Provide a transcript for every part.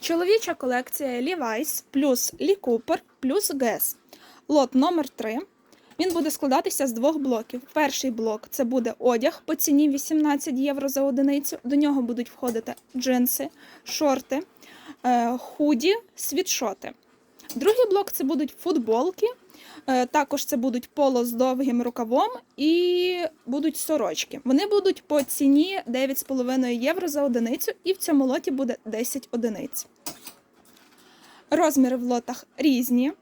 Чоловіча колекція Levi's плюс Lee Cooper плюс Guess. Лот номер 3 Він буде складатися з двох блоків. Перший блок це буде одяг по ціні 18 євро за одиницю. До нього будуть входити джинси, шорти, е, худі, світшоти. Другий блок це будуть футболки. Е, Також це будуть поло з довгим рукавом і будуть сорочки. Вони будуть по ціні 9,5 євро за одиницю, і в цьому лоті буде 10 одиниць. Розміри в лотах різні.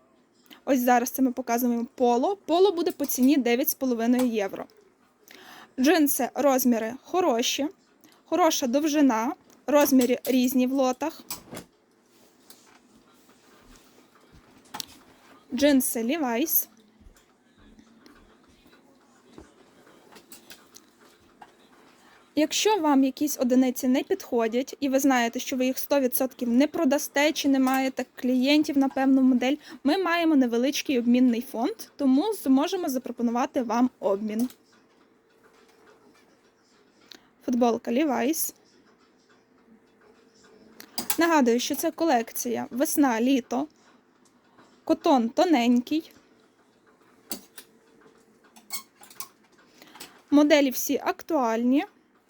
Ось зараз це ми показуємо поло. Поло буде по ціні 9,5 євро. Джинси розміри хороші, хороша довжина, розміри різні в лотах. Джинси Levi's. Якщо вам якісь одиниці не підходять, і ви знаєте, що ви їх 100% не продасте чи не маєте клієнтів на певну модель, ми маємо невеличкий обмінний фонд, тому зможемо запропонувати вам обмін. Футболка Levi's. Нагадую, що це колекція весна-літо. Котон тоненький. Моделі всі актуальні.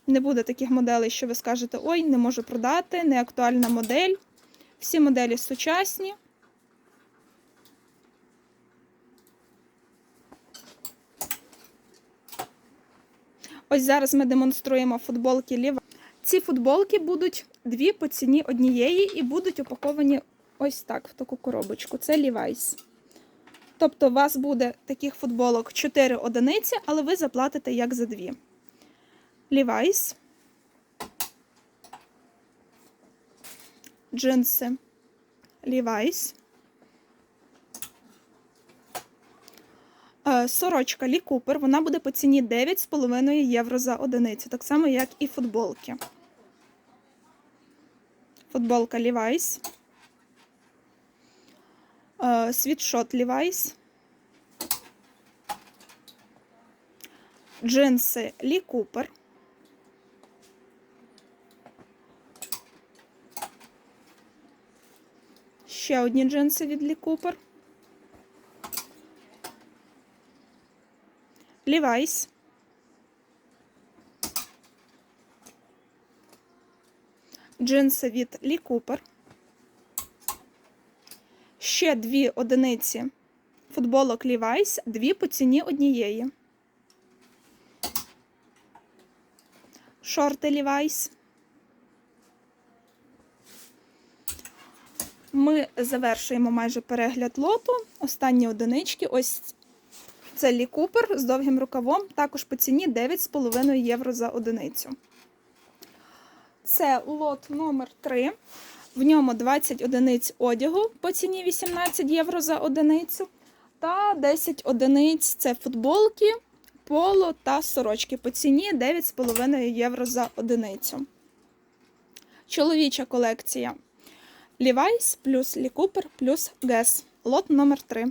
Не буде таких моделей, що ви скажете, ой, не можу продати, не актуальна модель. Всі моделі сучасні. Ось зараз ми демонструємо футболки Levi's. Ці футболки будуть дві по ціні однієї і будуть упаковані ось так, в таку коробочку. Це Levi's. Тобто, у вас буде таких футболок 4 одиниці, але ви заплатите як за дві. Levi's. Джинси Levi's. Е, Сорочка Лі Купер, вона буде по ціні 9,5 євро за одиницю, так само, як і футболки. Футболка Levi's. Е, Світшот Levi's. Джинси Лі Купер. Ще одні джинси від Лі Купер. Levi's. Джинси від Лі Купер. Ще дві одиниці футболок Levi's, дві по ціні однієї. Шорти Levi's. Ми завершуємо майже перегляд лоту. Останні одинички. Ось це Лі Купер з довгим рукавом, також по ціні 9,5 євро за одиницю. Це лот номер 3. В ньому 20 одиниць одягу по ціні 18 євро за одиницю. Та 10 одиниць це футболки, поло та сорочки по ціні 9,5 євро за одиницю. Чоловіча колекція Levi's плюс Cooper плюс Guess. Лот номер 3.